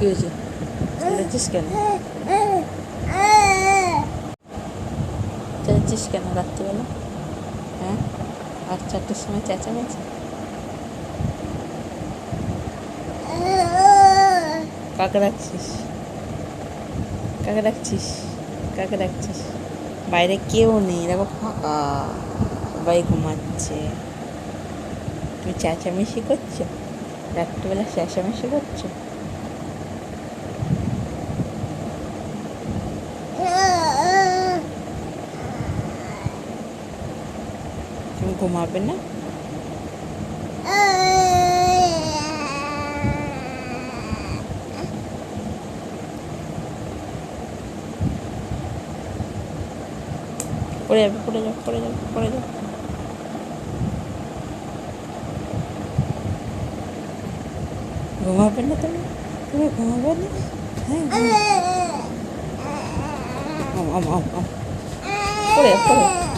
কী হয়েছে? চেঁচাচ্ছিস কেন? চেঁচাচ্ছিস কেন রাত্রিবেলা? হ্যাঁ? আর চারটের সময় চেঁচামেচি? কাকে রাখছিস কাকে রাখছিস কাকে রাখছিস বাইরে কেউ নেই, দেখো ফাঁকা। সবাই ঘুমাচ্ছে। তুমি চেঁচামেচি করছ? রাত্রিবেলা চেঁচামেচি করছ? তুমি ঘুমাবে না পড়ে যাবে পড়ে যাবে পড়ে যাবে পড়ে যাবে ঘুমাবে না তুমি তুমি ঘুমাবে না হ্যাঁ ঘুমাবে। আম আম আম আম পড়ে যাও, পড়ে যাও।